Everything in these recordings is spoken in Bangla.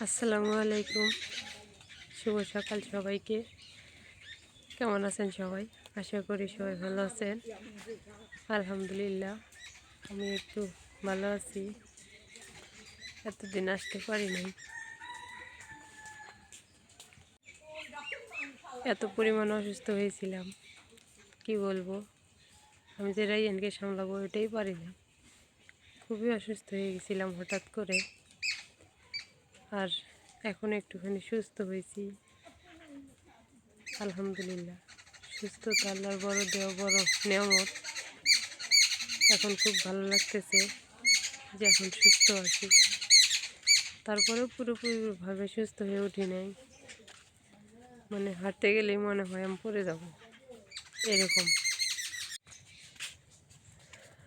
আসসালামু আলাইকুম। শুভ সকাল সবাইকে। কেমন আছেন সবাই? আশা করি সবাই ভালো আছেন। আলহামদুলিল্লাহ, আমি একটু ভালো আছি। এতদিন আসতে পারি নাই। এত পরিমাণ অসুস্থ হয়েছিলাম, কি বলব? আমি যে রাইয়ানকে সামলাবো ওইটাই পারি না। খুবই অসুস্থ হয়ে গেছিলাম হঠাৎ করে। আর এখন একটুখানি সুস্থ হয়েছি। আলহামদুলিল্লাহ। সুস্থতা আল্লাহর বড় দেহ, বড় নিয়ামত। এখন খুব ভালো লাগতেছে যে এখন সুস্থ আছি। তারপরেও পুরোপুরিভাবে সুস্থ হয়ে উঠি নাই। মানে হাঁটতে গেলেই মনে হয় আমি পড়ে যাব। এরকম।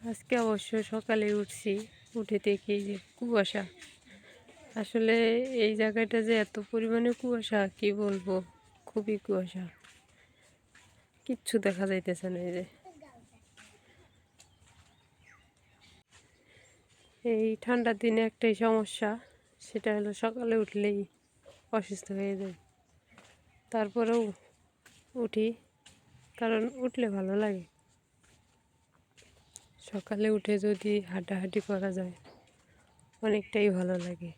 আজকে অবশ্য সকালে উঠছি, উঠে দেখি যে কুয়াশা। আসলে এই জায়গাটা যে এত পরিমাণে কুয়াশা, কি বলব? খুবই কুয়াশা। কিচ্ছু দেখা যাইতেছে না এই যে। এই ঠান্ডার দিনে একটাই সমস্যা, সেটা হলো সকালে উঠলেই অসুস্থ হয়ে যায় তারপরেও উঠি, কারণ উঠলে ভালো লাগে। সকালে উঠে যদি হাঁটাহাঁটি করা যায়, অনেকটাই ভালো লাগে।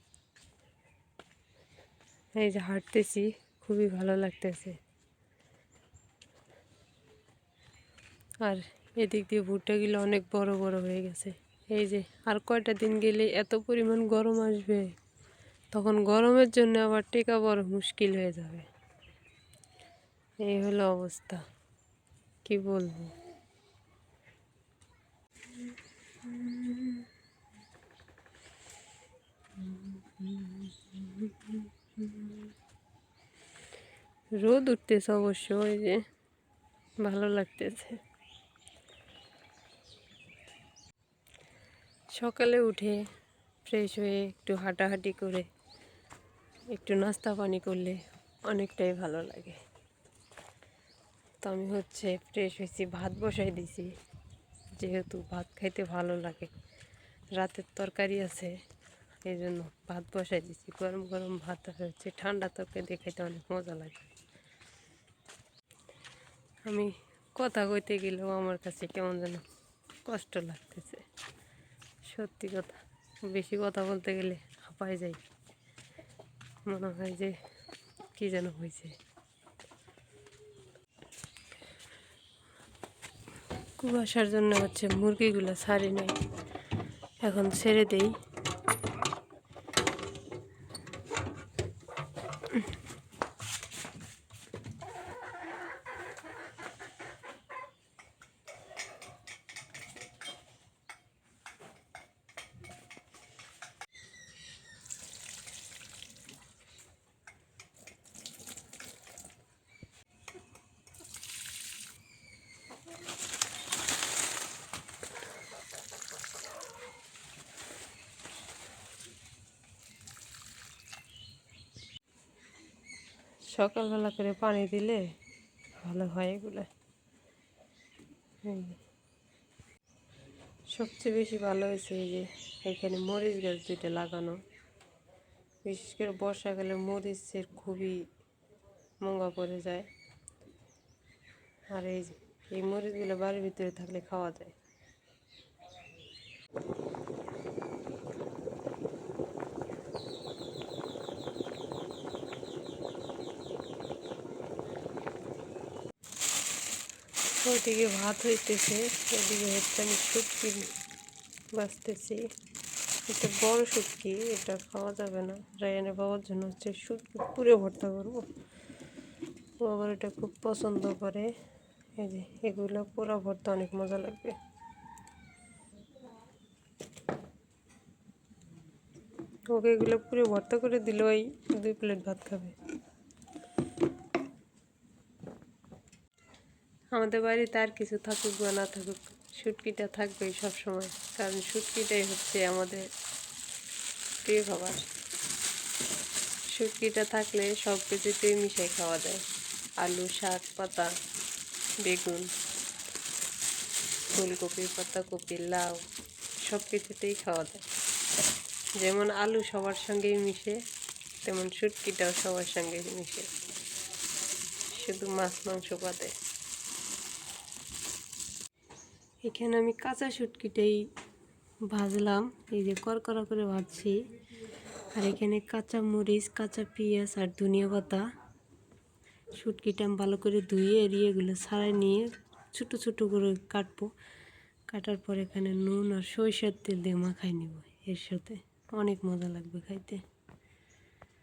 এই যে হাঁটতেছি, খুবই ভালো লাগতেছে। আর এদিক দিয়ে ভুট্টাগুলো অনেক বড় বড় হয়ে গেছে। এই যে আর কয়টা দিন গেলে এত পরিমাণ গরম আসবে, তখন গরমের জন্য আবার টেকা বড় মুশকিল হয়ে যাবে। এই হলো অবস্থা, কি বলব? রোদ উঠতেছে অবশ্য, ওই যে ভালো লাগতেছে। সকালে উঠে ফ্রেশ হয়ে একটু হাঁটাহাঁটি করে, একটু নাস্তা পানি করলে অনেকটাই ভালো লাগে। তো আমি হচ্ছে ফ্রেশ হয়েছি, ভাত বসাই দিছি যেহেতু ভাত খাইতে ভালো লাগে। রাতের তরকারি আছে, এই জন্য ভাত বসাই দিছি গরম গরম ভাত হচ্ছে ঠান্ডা তরকারি দিয়ে খাইতে অনেক মজা লাগে। আমি কথা কইতে গেলেও আমার কাছে কেমন যেন কষ্ট লাগতেছে। সত্যি কথা, বেশি কথা বলতে গেলে হাঁপাই যাই। মনে হয় যে কি যেন হয়েছে। কুয়াশার জন্য হচ্ছে মুরগিগুলো ছাড়ি নাই। এখন ছেড়ে দেই। সকালবেলা করে পানি দিলে ভালো হয় এগুলো। সবচেয়ে বেশি ভালো হয়েছে এই যে এখানে মরিচ গাছ দুইটা লাগানো। বিশেষ করে বর্ষাকালে মরিচের খুবই মঙ্গা পড়ে যায়। আর এই এই মরিচগুলো বাড়ির ভিতরে থাকলে খাওয়া যায়। ওইদিকে ভাত হইতেছে, ওইদিকে হচ্ছে আমি শুটকি বাঁচতেছি। এটা বড় শুটকি, এটা খাওয়া যাবে না। রায়ানে বাবার জন্য হচ্ছে শুটকি পুরে ভর্তা করব। ও আবার এটা খুব পছন্দ করে। এই যে, এগুলো পুরা ভর্তা অনেক মজা লাগবে। ওকে এগুলো পুরো ভর্তা করে দিলে ওই দুই প্লেট ভাত খাবে। আমাদের বাড়িতে আর কিছু থাকুক বা না থাকুক শুটকিটা থাকবেই সব সময় কারণ শুটকিটাই হচ্ছে আমাদের প্রিয় খাবার। শুটকিটা থাকলে সব কিছুতেই মিশাই খাওয়া যায়। আলু, শাক, পাতা, বেগুন, ফুলকপি, পাতাকপি, লাউ, সব কিছুতেই খাওয়া যায়। যেমন আলু সবার সঙ্গেই মিশে, তেমন শুটকিটাও সবার সঙ্গে মিশে। শুধু মাছ, মাংস বাদে। এখানে আমি কাঁচা শুটকিটাই ভাজলাম, এই যে করকরা করে ভাজছি। আর এখানে কাঁচা মরিচ, কাঁচা পেঁয়াজ আর ধনিয়া পাতা। শুটকিটা আমি ভালো করে ধুয়ে এড়িয়ে এগুলো ছাড়াই নিয়ে ছোটো ছোটো করে কাটবো। কাটার পর এখানে নুন আর সরিষার তেল দিয়ে মাখাই নিব এর সাথে। অনেক মজা লাগবে খাইতে।